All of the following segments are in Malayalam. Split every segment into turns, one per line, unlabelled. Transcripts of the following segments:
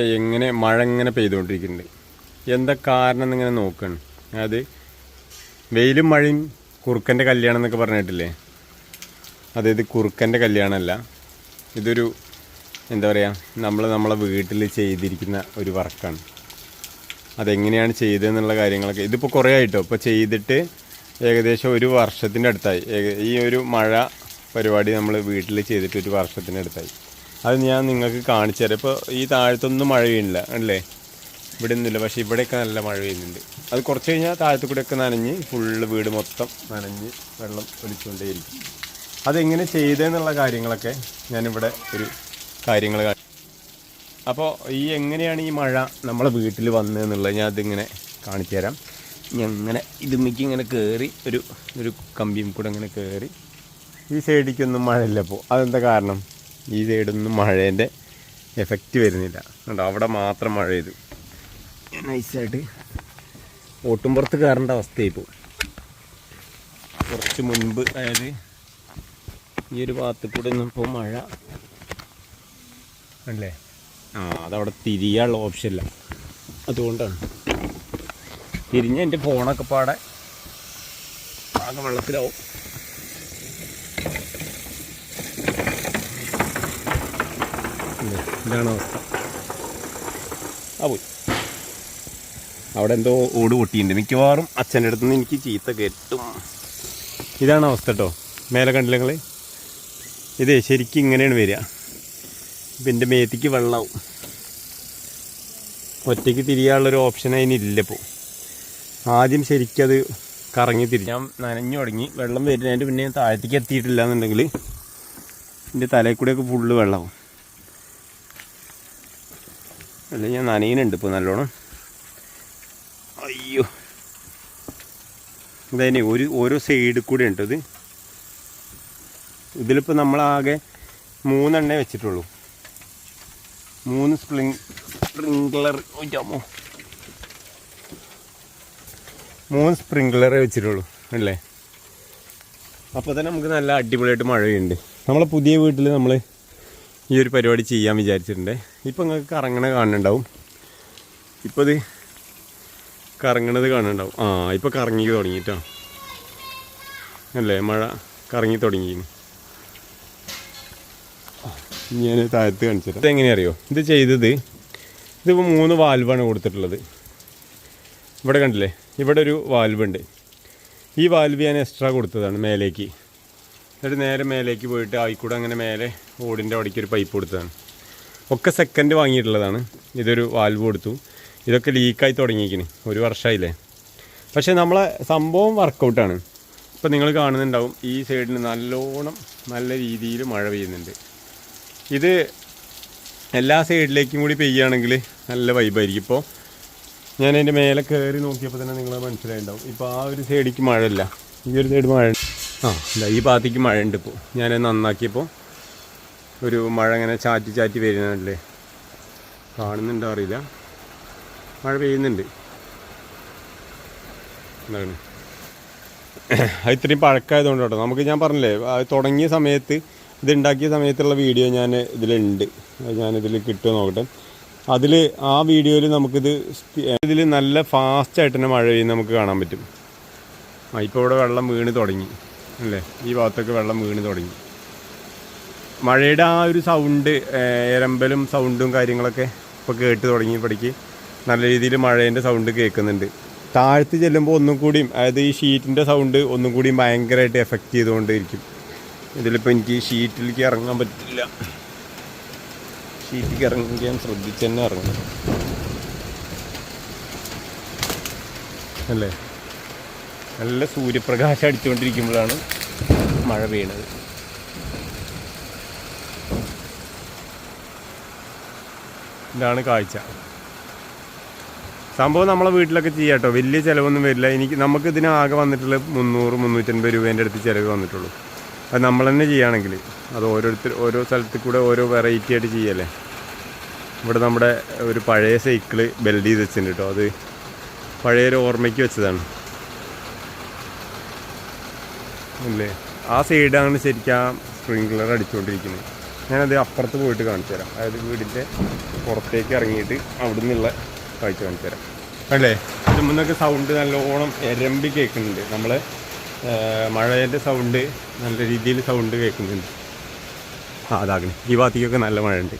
എങ്ങനെ മഴ ഇങ്ങനെ പെയ്തുകൊണ്ടിരിക്കുന്നുണ്ട്. എന്താ കാരണം എന്നിങ്ങനെ നോക്കണം? അതായത് വെയിലും മഴയും കുറുക്കന്റെ കല്യാണം എന്നൊക്കെ പറഞ്ഞിട്ടില്ലേ? അതായത് കുറുക്കന്റെ കല്യാണമല്ല. ഇതൊരു എന്താ പറയുക നമ്മൾ നമ്മളെ വീട്ടിൽ ചെയ്തിരിക്കുന്ന ഒരു വർക്കാണ്. അതെങ്ങനെയാണ് ചെയ്തതെന്നുള്ള കാര്യങ്ങളൊക്കെ ഇതിപ്പോൾ കുറേ ആയിട്ടോ? ഇപ്പോൾ ചെയ്തിട്ട് ഏകദേശം ഒരു വർഷത്തിന്റെ അടുത്തായി. ഈ ഒരു മഴ പരിപാടി നമ്മൾ വീട്ടിൽ ചെയ്തിട്ട് ഒരു വർഷത്തിന്റെ അടുത്തായി. അത് ഞാൻ നിങ്ങൾക്ക് കാണിച്ചു തരാം. ഇപ്പോൾ ഈ താഴത്തൊന്നും മഴ പെയ്യുന്നില്ല അല്ലേ? ഇവിടെ ഒന്നുമില്ല പക്ഷേ ഇവിടെയൊക്കെ നല്ല മഴ പെയ്യുന്നുണ്ട്. അത് കുറച്ച് കഴിഞ്ഞാൽ താഴത്തു കൂടെയൊക്കെ നനഞ്ഞ് ഫുള്ള് വീട് മൊത്തം നനഞ്ഞ് വെള്ളം ഒലിച്ചുകൊണ്ടേയിരിക്കും. അതെങ്ങനെ ചെയ്തതെന്നുള്ള കാര്യങ്ങളൊക്കെ ഞാനിവിടെ ഒരു കാര്യങ്ങൾ അപ്പോൾ ഈ എങ്ങനെയാണ് ഈ മഴ നമ്മളെ വീട്ടിൽ വന്നതെന്നുള്ളത് ഞാൻ അതിങ്ങനെ കാണിച്ചു തരാം. ഇങ്ങനെ ഇതുമിക്ക് ഇങ്ങനെ കയറി ഒരു ഒരു കമ്പിയും കൂടെ ഇങ്ങനെ കയറി ഈ സൈഡിലേക്കൊന്നും മഴയില്ല അപ്പോൾ അതെന്താ കാരണം? ഈ സൈഡൊന്നും മഴേന്റെ എഫക്റ്റ് വരുന്നില്ല. കണ്ടോ? അവിടെ മാത്രം മഴ ചെയ്തു നൈസായിട്ട് ഓട്ടുംപുറത്ത് കയറേണ്ട അവസ്ഥയായി ഇപ്പോൾ കുറച്ച് മുൻപ് അതായത് ഈ ഒരു ഭാഗത്ത് കൂടെ ഒന്നും ഇപ്പോൾ മഴ. അല്ലേ ആ അതവിടെ തിരിയാനുള്ള ഓപ്ഷൻ ഇല്ല. അതുകൊണ്ടാണ്. തിരിഞ്ഞ് എന്റെ ഫോണൊക്കെ പാടെ ആകെ വെള്ളത്തിലാവും ഇല്ലേ? ഇതാണ് അവസ്ഥ? ആ പോയി. അവിടെ എന്തോ ഓട് പൊട്ടിയിട്ടുണ്ട്. മിക്കവാറും അച്ഛന്റെ അടുത്ത് നിന്ന് എനിക്ക് ചീത്ത കെട്ടും. ഇതാണ് അവസ്ഥ കേട്ടോ. മേലെ കണ്ടില്ല ഇതേ ശരിക്കും ഇങ്ങനെയാണ് വരിക. ഇപ്പം എന്റെ മേത്തിക്ക് വെള്ളമാവും ഒറ്റയ്ക്ക് തിരിയാനുള്ളൊരു ഓപ്ഷൻ അതിനില്ല ഇപ്പോൾ ആദ്യം ശരിക്കത് കറങ്ങി തിരി ഞാൻ നനഞ്ഞു തുടങ്ങി. വെള്ളം വരുന്നതിന്റെ പിന്നെ താഴത്തേക്ക് എത്തിയിട്ടില്ല എന്നുണ്ടെങ്കിൽ എന്റെ തലയിൽ കൂടെയൊക്കെ ഫുള്ള് വെള്ളമാവും അല്ല ഞാൻ നനയുന്നുണ്ട് ഇപ്പോൾ നല്ലോണം. അയ്യോ. ഇതന്നെ ഒരു ഓരോ സൈഡിൽ കൂടെ ഉണ്ട് ഇത്. ഇതിലിപ്പോൾ നമ്മളാകെ മൂന്നെണ്ണേ വെച്ചിട്ടുള്ളൂ. മൂന്ന് സ്പ്രിങ് സ്പ്രിങ്ക്ലർ ഓ മൂന്ന് സ്പ്രിങ്ക്ലറേ വെച്ചിട്ടുള്ളൂ അല്ലേ? അപ്പോൾ തന്നെ നമുക്ക് നല്ല അടിപൊളിയായിട്ട് മഴയുണ്ട് നമ്മളെ പുതിയ വീട്ടിൽ നമ്മൾ ഈ ഒരു പരിപാടി ചെയ്യാൻ വിചാരിച്ചിട്ടുണ്ട്. ഇപ്പം നിങ്ങൾക്ക് കറങ്ങണ കാണുന്നുണ്ടാവും. ഇപ്പോൾ ഇത് കറങ്ങണത് കാണുന്നുണ്ടാവും. ആ ഇപ്പോൾ കറങ്ങി തുടങ്ങിയിട്ടോ അല്ലേ മഴ കറങ്ങി തുടങ്ങി ഞാൻ താഴത്ത് കാണിച്ചിട്ട് ഇതെങ്ങനെയാ അറിയോ ഇത് ചെയ്തത് ഇതിപ്പോൾ മൂന്ന് വാൽവാണ് കൊടുത്തിട്ടുള്ളത്. ഇവിടെ കണ്ടില്ലേ? ഇവിടെ ഒരു വാൽവ് ഉണ്ട്. ഈ വാൽവ് ഞാൻ എക്സ്ട്രാ കൊടുത്തതാണ് മേലേക്ക്. എന്നിട്ട് നേരെ മേലേക്ക് പോയിട്ട് ആയിക്കൂടെ അങ്ങനെ മേലെ ഓടിന്റെ അവിടേക്ക് ഒരു പൈപ്പ് കൊടുത്തതാണ്. ഒക്കെ സെക്കൻഡ് വാങ്ങിയിട്ടുള്ളതാണ്. ഇതൊരു വാൽവ് കൊടുത്തു. ഇതൊക്കെ ലീക്കായി തുടങ്ങിയിരിക്കുന്നു ഒരു വർഷമായില്ലേ പക്ഷേ നമ്മളെ സംഭവം വർക്കൗട്ടാണ് ഇപ്പം നിങ്ങൾ കാണുന്നുണ്ടാവും ഈ സൈഡിൽ നല്ലോണം നല്ല രീതിയിൽ മഴ പെയ്യുന്നുണ്ട്. ഇത് എല്ലാ സൈഡിലേക്കും കൂടി പെയ്യുകയാണെങ്കിൽ നല്ല വൈബായിരിക്കും ഇപ്പോൾ ഞാൻ അതിന്റെ മേലെ കയറി നോക്കിയപ്പോൾ തന്നെ നിങ്ങൾ മനസ്സിലായിട്ടുണ്ടാവും ഇപ്പോൾ ആ ഒരു സൈഡിലേക്ക് മഴയില്ല. ഈ ഒരു സൈഡ് മഴ ആ. ഇതാ ഈ ഭാഗത്തേക്ക് മഴ ഉണ്ട് ഇപ്പോൾ ഞാൻ നന്നാക്കിയപ്പോൾ ഒരു മഴ ഇങ്ങനെ ചാറ്റി ചാറ്റി വരുന്നതല്ലേ? കാണുന്നുണ്ടോ അറിയില്ല. മഴ പെയ്യുന്നുണ്ട്. എന്താണ്? അത് ഇത്രയും പഴക്കമായതുകൊണ്ട് കേട്ടോ. നമുക്ക് ഞാൻ പറഞ്ഞില്ലേ അത് തുടങ്ങിയ സമയത്ത് ഇത് ഉണ്ടാക്കിയ സമയത്തുള്ള വീഡിയോ ഞാൻ ഇതിലുണ്ട്. ഞാനിതിൽ കിട്ടുമോ നോക്കട്ടെ. അതിൽ ആ വീഡിയോയിൽ നമുക്കിത് ഇതിൽ നല്ല ഫാസ്റ്റായിട്ട് തന്നെ മഴ പെയ്യുന്ന നമുക്ക് കാണാൻ പറ്റും. ഇപ്പോൾ ഇവിടെ വെള്ളം വീണ് തുടങ്ങി. അല്ലേ? ഈ ഭാഗത്തൊക്കെ വെള്ളം വീണ് തുടങ്ങി. മഴയുടെ ആ ഒരു സൗണ്ട് എരമ്പലും സൗണ്ടും കാര്യങ്ങളൊക്കെ ഇപ്പോൾ കേട്ട് തുടങ്ങി ഇവിടേക്ക് നല്ല രീതിയിൽ മഴേന്റെ സൗണ്ട് കേൾക്കുന്നുണ്ട്. താഴ്ത്ത് ചെല്ലുമ്പോൾ ഒന്നും കൂടിയും അതായത് ഈ ഷീറ്റിന്റെ സൗണ്ട് ഒന്നും കൂടിയും ഭയങ്കരമായിട്ട് എഫക്റ്റ് ചെയ്തുകൊണ്ടിരിക്കും ഇതിലിപ്പോൾ എനിക്ക് ഷീറ്റിലേക്ക് ഇറങ്ങാൻ പറ്റില്ല. ഷീറ്റിലേക്ക് ഇറങ്ങി ഞാൻ ശ്രദ്ധിച്ച് തന്നെ ഇറങ്ങണം. അല്ലേ? നല്ല സൂര്യപ്രകാശം അടിച്ചുകൊണ്ടിരിക്കുമ്പോഴാണ് മഴ പെയ്യണത്. ഇതാണ് കാഴ്ച. സംഭവം നമ്മളെ വീട്ടിലൊക്കെ ചെയ്യാം കേട്ടോ. വലിയ ചിലവൊന്നും വരില്ല. എനിക്ക് നമുക്ക് ഇതിനാകെ വന്നിട്ടുള്ള മുന്നൂറ് മുന്നൂറ്റൻപത് രൂപേന്റെ അടുത്ത് ചിലവ് വന്നിട്ടുള്ളൂ. അത് നമ്മൾ തന്നെ ചെയ്യുകയാണെങ്കിൽ അത് ഓരോരുത്തർ ഓരോ സ്ഥലത്ത് കൂടെ ഓരോ വെറൈറ്റി ആയിട്ട് ചെയ്യല്ലേ? ഇവിടെ നമ്മുടെ ഒരു പഴയ സൈക്കിൾ ബെൽഡ് ചെയ്ത് വെച്ചിട്ടുണ്ട് കേട്ടോ. അത് പഴയൊരു ഓർമ്മയ്ക്ക് വെച്ചതാണ്. അല്ലേ ആ സൈഡാണ് ശരിക്കും ആ സ്പ്രിങ്ക്ലർ അടിച്ചുകൊണ്ടിരിക്കുന്നത് ഞാനത് അപ്പുറത്ത് പോയിട്ട് കാണിച്ചു തരാം. അതായത് വീടിന്റെ പുറത്തേക്ക് ഇറങ്ങിയിട്ട് അവിടെ നിന്നുള്ള കാഴ്ച കാണിച്ചു തരാം. അല്ലേ അതിന് മുന്നൊക്കെ സൗണ്ട് നല്ലോണം എരമ്പി കേൾക്കുന്നുണ്ട്. നമ്മൾ മഴേന്റെ സൗണ്ട് നല്ല രീതിയിൽ സൗണ്ട് കേൾക്കുന്നുണ്ട്. ആ അതാകണേ. ഈ ഭാഗത്തേക്കൊക്കെ നല്ല മഴയുണ്ട്.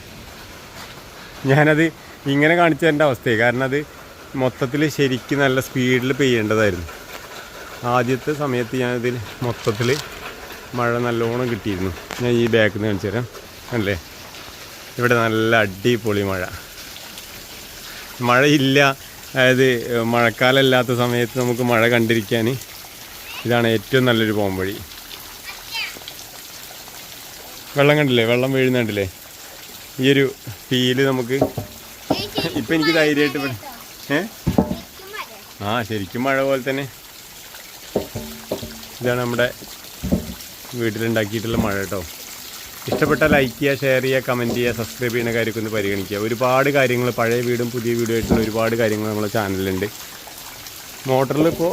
ഞാനത് ഇങ്ങനെ കാണിച്ചു തരേണ്ട അവസ്ഥയായി കാരണം അത് മൊത്തത്തിൽ ശരിക്കും നല്ല സ്പീഡിൽ പെയ്യേണ്ടതായിരുന്നു. ആദ്യത്തെ സമയത്ത് ഞാൻ ഇതിൽ മൊത്തത്തിൽ മഴ നല്ലോണം കിട്ടിയിരുന്നു. ഞാൻ ഈ ബാക്കിൽ നിന്ന് കാണിച്ചു തരാം. അല്ലേ ഇവിടെ നല്ല അടിപൊളി മഴ. മഴയില്ല. അതായത് മഴക്കാലമില്ലാത്ത സമയത്ത് നമുക്ക് മഴ കണ്ടിരിക്കാൻ ഇതാണ് ഏറ്റവും നല്ലൊരു പോംവഴി വെള്ളം കണ്ടില്ലേ? വെള്ളം വീഴുന്നുണ്ടല്ലേ? ഈ ഒരു ഫീൽ നമുക്ക് ഇപ്പം എനിക്ക് ധൈര്യമായിട്ട് ഏ? ആ ശരിക്കും മഴ പോലെ തന്നെ. ഇതാണ് നമ്മുടെ വീട്ടിലുണ്ടാക്കിയിട്ടുള്ള മഴ കേട്ടോ. ഇഷ്ടപ്പെട്ട ലൈക്ക് ചെയ്യുക ഷെയർ ചെയ്യുക കമന്റ് ചെയ്യുക സബ്സ്ക്രൈബ് ചെയ്യുന്ന കാര്യമൊക്കെ ഒന്ന് പരിഗണിക്കുക. ഒരുപാട് കാര്യങ്ങൾ പഴയ വീടും പുതിയ വീടും ആയിട്ടുള്ള ഒരുപാട് കാര്യങ്ങൾ നമ്മളെ ചാനലിലുണ്ട് മോട്ടറിൽ ഇപ്പോൾ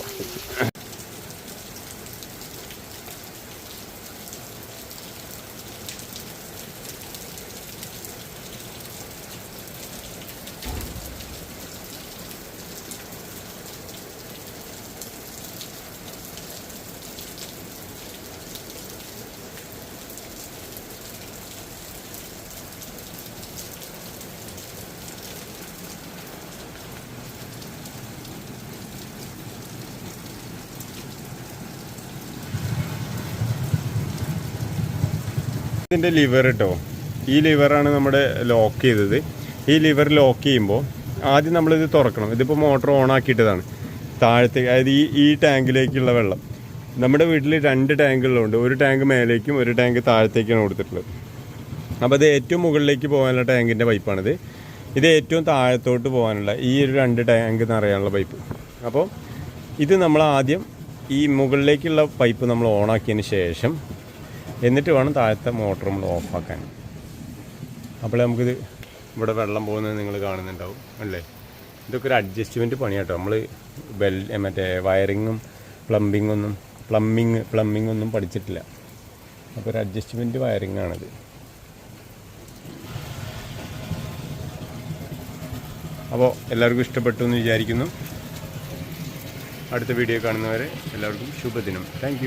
ഇതിന്റെ ലിവർ കേട്ടോ ഈ ലിവറാണ് നമ്മുടെ ലോക്ക് ചെയ്തത്. ഈ ലിവർ ലോക്ക് ചെയ്യുമ്പോൾ ആദ്യം നമ്മളിത് തുറക്കണം. ഇതിപ്പോൾ മോട്ടോർ ഓൺ ആക്കിയിട്ടതാണ്. താഴത്തെ അതായത് ഈ ഈ ടാങ്കിലേക്കുള്ള വെള്ളം. നമ്മുടെ വീട്ടിൽ രണ്ട് ടാങ്കുകളുണ്ട് ഒരു ടാങ്ക് മേലേക്കും ഒരു ടാങ്ക് താഴത്തേക്കാണ് കൊടുത്തിട്ടുള്ളത്. അപ്പോൾ അത് ഏറ്റവും മുകളിലേക്ക് പോകാനുള്ള ടാങ്കിന്റെ പൈപ്പാണിത് ഇത് ഏറ്റവും താഴത്തോട്ട് പോകാനുള്ള ഈ ഒരു രണ്ട് ടാങ്ക് നിറയാനുള്ള പൈപ്പ് അപ്പോൾ ഇത് നമ്മൾ ആദ്യം ഈ മുകളിലേക്കുള്ള പൈപ്പ് നമ്മൾ ഓണാക്കിയതിന് ശേഷം എന്നിട്ട് വേണം താഴത്തെ മോട്ടർ നമ്മൾ ഓഫാക്കാൻ അപ്പോഴേ നമുക്കിത് ഇവിടെ വെള്ളം പോകുന്നത് നിങ്ങൾ കാണുന്നുണ്ടാവും അല്ലേ? ഇതൊക്കെ ഒരു അഡ്ജസ്റ്റ്മെന്റ് പണിയാട്ടോ. നമ്മൾ ബെൽ മറ്റേ വയറിങ്ങും പ്ലംബിങ്ങൊന്നും പ്ലംബിങ് പ്ലംബിംഗ് ഒന്നും പഠിച്ചിട്ടില്ല. അപ്പോൾ ഒരു അഡ്ജസ്റ്റ്മെന്റ് വയറിങ്ങാണിത് അപ്പോൾ എല്ലാവർക്കും ഇഷ്ടപ്പെട്ടു എന്ന് വിചാരിക്കുന്നു. അടുത്ത വീഡിയോ കാണുന്നവരെ എല്ലാവർക്കും ശുഭദിനം. താങ്ക്